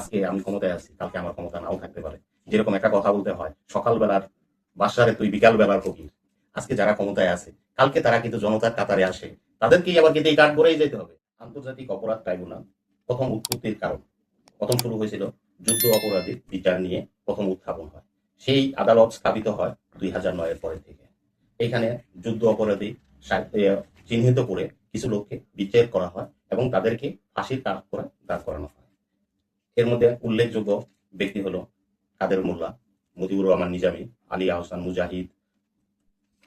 আজকে আমি ক্ষমতায় আছি, কালকে আমার ক্ষমতা নাও থাকতে পারে। যেরকম একটা কথা বলতে হয়, সকালবেলার বাসারে তুই বিকাল বেলার ফকির আজকে যারা ক্ষমতায় আছে, কালকে তারা কিন্তু জনতার কাতারে আসে। তাদেরকেই আবার কিন্তু এই কাঠ করেই যেতে হবে। আন্তর্জাতিক অপরাধ ট্রাইব্যুনাল, প্রথম উৎপত্তির কারণ। প্রথম শুরু হয়েছিল যুদ্ধ অপরাধীর বিচার নিয়ে প্রথম উত্থাপন হয়। সেই আদালত স্থাপিত হয় দুই হাজার নয়ের পরের থেকে। এখানে যুদ্ধ অপরাধী চিহ্নিত করে কিছু লোককে বিচার করা হয় এবং তাদেরকে ফাঁসির কাঠ করে দাঁড় করানো হয়। এর মধ্যে উল্লেখযোগ্য ব্যক্তি হলো কাদের মোল্লা মুজিবুর রহমান নিজামী, আলী আহসান মুজাহিদ,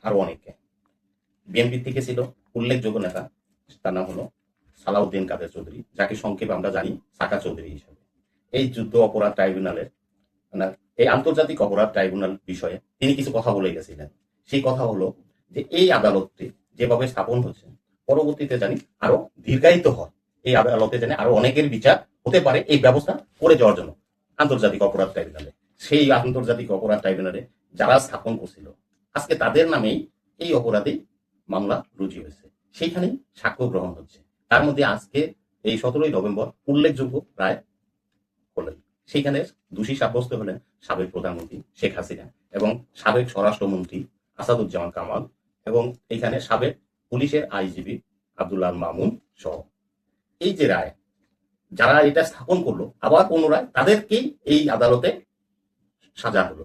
আরও অনেকে বিএনপি থেকে ছিল উল্লেখযোগ্য নেতা, তার নাম হলো সালাউদ্দিন কাদের চৌধুরী, যাকে সংক্ষেপে আমরা জানি সাকা চৌধুরী হিসাবে। এই যুদ্ধ অপরাধ ট্রাইব্যুনালের এই আন্তর্জাতিক অপরাধ ট্রাইব্যুনাল বিষয়ে তিনি কিছু কথা বলে গেছিলেন। সেই কথা হলো যে এই আদালতটি যেভাবে স্থাপন হচ্ছে পরবর্তীতে জানি আরও দীর্ঘায়িত হয়। এই আদালতে জানি আরও অনেকের বিচার হতে পারে এই ব্যবস্থা করে যাওয়ার জন্য আন্তর্জাতিক অপরাধ ট্রাইব্যুনালে। সেই আন্তর্জাতিক অপরাধ ট্রাইব্যুনালে যারা স্থাপন করছিল, আজকে তাদের নামেই এই অপরাধে মামলা রুজু হয়েছে। সেইখানেই সাক্ষ্য গ্রহণ হচ্ছে। তার মধ্যে আজকে এই সতেরোই নভেম্বর উল্লেখযোগ্য রায় হলেন। সেইখানে দোষী সাব্যস্ত হলেন সাবেক প্রধানমন্ত্রী শেখ হাসিনা এবং সাবেক স্বরাষ্ট্রমন্ত্রী আসাদুজ্জামান কামাল এবং এইখানে সাবেক পুলিশের আইজিপি আব্দুল্লাহ মামুন সহ। এই যে রায় যারা এটা স্থাপন করল, আবার পুনরায় তাদেরকেই এই আদালতে সাজা হলো।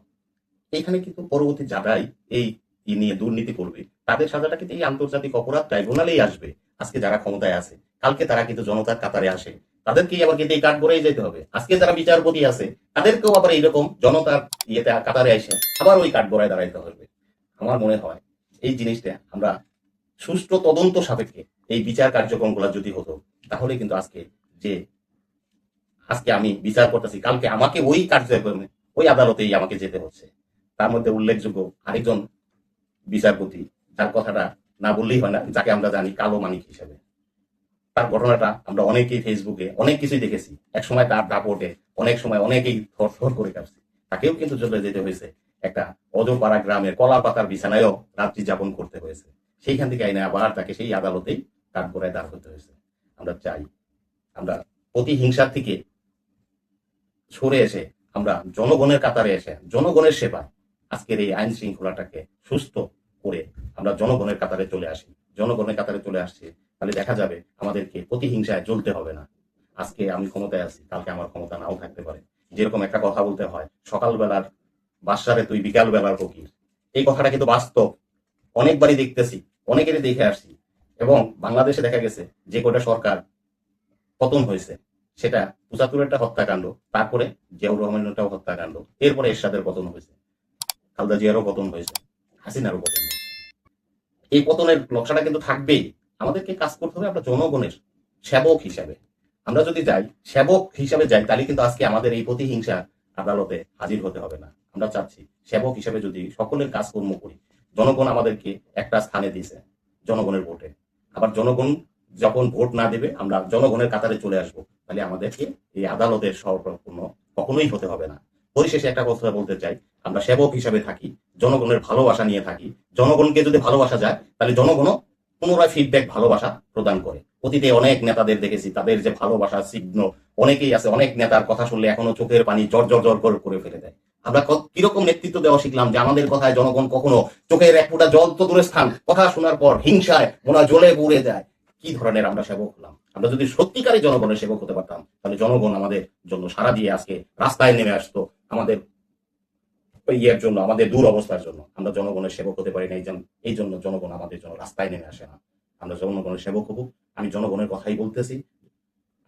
এইখানে কিন্তু পরবর্তী যারাই এই নিয়ে দুর্নীতি করবে, তাদের সাজাটা কিন্তু এই আন্তর্জাতিক অপরাধ ট্রাইব্যুনালেই আসবে, আজকে যারা ক্ষমতায় আছে। কালকে তারা কিন্তু জনতার কাতারে আসে। তাদেরকেই আবার কিন্তু এই কাঠ করেই যেতে হবে। আজকে যারা বিচারপতি আছে, তাদেরকেও আবার এইরকম জনতার ইয়েতে কাতারে এসে আবার ওই কাঠ গড়ায় দাঁড়াইতে হবে। আমার মনে হয় এই জিনিসটা আমরা সুষ্ঠু তদন্ত সাপেক্ষে এই বিচার কার্যক্রমগুলো যদি হতো, তাহলে কিন্তু আজকে যে আজকে আমি বিচার করতেছি, কালকে আমাকে ওই কার্যক্রমে, ওই আদালতেই আমাকে যেতে হচ্ছে। তার মধ্যে উল্লেখযোগ্য আরেকজন বিচারপতি, যার কথাটা না বললেই হয় না, যাকে আমরা জানি কালো মানিক হিসেবে। তার ঘটনাটা আমরা অনেকেই ফেসবুকে অনেক কিছুই দেখেছি। এক সময় তার দাপটে অনেক সময় অনেকেই থর করে কাটছে তাকেও কিন্তু চলে যেতে হয়েছে একটা অজপাড়া গ্রামের কলা পাতার বিছানায়ও রাত্রি যাপন করতে হয়েছে। সেইখান থেকে আইনে আবার তাকে সেই আদালতেই কাঠগড়ায় দাঁড় করতে হয়েছে। আমরা চাই, আমরা প্রতিহিংসার থেকে সরে এসে আমরা জনগণের কাতারে এসে, জনগণের সেবা আজকের এই আইন শৃঙ্খলাটাকে সুস্থ করে আমরা জনগণের কাতারে চলে আসি। জনগণের কাতারে চলে আসছি, তাহলে দেখা যাবে আমাদেরকে প্রতিহিংসায় জ্বলতে হবে না। আজকে আমি ক্ষমতায় আছি, কালকে আমার ক্ষমতা নাও থাকতে পারে। যেরকম একটা কথা বলতে হয়, সকালবেলার বাসারে তুই বিকাল বেলার ফকির। এই কথাটা কিন্তু বাস্তব। অনেকবারই দেখতেছি, অনেকেরই দেখে আসছি। এবং বাংলাদেশে দেখা গেছে, যে কটা সরকার পতন হয়েছে সেটা পঁচাত্তরেরটা হত্যাকাণ্ড, তারপরে জিয়াউর রহমানেরটাও হত্যাকাণ্ড, এরপরে এরশাদের পতন হয়েছে, খালদা জিয়ারও পতন হয়েছে, হাসিনারও পতন হয়েছে। এই পতনের নকশাটা কিন্তু থাকবেই। আমাদেরকে কাজ করতে হবে আমরা জনগণের সেবক হিসাবে। আমরা যদি যাই, সেবক হিসাবে যাই, তাহলে কিন্তু আজকে আমাদের এই প্রতিহিংসা আদালতে হাজির হতে হবে না। আমরা চাচ্ছি সেবক হিসাবে যদি সকলের কাজকর্ম করি, জনগণ আমাদেরকে একটা স্থানে দিয়েছে, জনগণের ভোটে। আবার জনগণ যখন ভোট না দেবে, আমরা জনগণের কাতারে চলে আসব। তাহলে আমাদেরকে এই আদালতের সর্বপূর্ণ কখনোই হতে হবে না। পরিশেষে একটা কথা বলতে চাই, আমরা সেবক হিসাবে থাকি, জনগণের ভালোবাসা নিয়ে থাকি। জনগণকে যদি ভালোবাসা যায়, তাহলে জনগণও পুনরায় ফিডব্যাক ভালোবাসা প্রদান করে। অতীতে অনেক নেতাদের দেখেছি, তাদের যে ভালোবাসা চিহ্ন, অনেকেই আছে, অনেক নেতার কথা শুনলে এখনও চোখের পানি জর জর জর করে করে ফেলে দেয়। আমরা কীরকম নেতৃত্ব দেওয়া শিখলাম যে আমাদের কথায় জনগণ কখনো চোখের এক ফুটা জল তো দূরে স্থান কথা শোনার পর হিংসায় মনে জ্বলে পুড়ে যায়। কি ধরনের আমরা সেবক হলাম? আমরা যদি সত্যিকারই জনগণের সেবক হতে পারতাম, তাহলে জনগণ আমাদের জন্য সারা দিয়ে আজকে রাস্তায় নেমে আসতো, আমাদের ইয়ের জন্য, আমাদের দূর অবস্থার জন্য। আমরা জনগণের সেবক হতে পারি না, এই জন্য জনগণ আমাদের জন্য রাস্তায় নেমে আসে না। আমরা জনগণের সেবক হব। আমি জনগণের কথাই বলতেছি।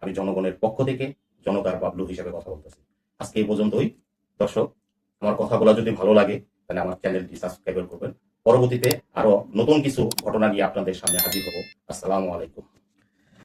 আমি জনগণের পক্ষ থেকে জনতার বাবলু হিসেবে কথা বলতেছি। আজকে এই পর্যন্তই। দর্শক, আমার কথাগুলো যদি ভালো লাগে, তাহলে আমার চ্যানেলটি সাবস্ক্রাইব করবেন। পরবর্তীতে আরও নতুন কিছু ঘটনা নিয়ে আপনাদের সামনে হাজির হব। আসসালামু আলাইকুম।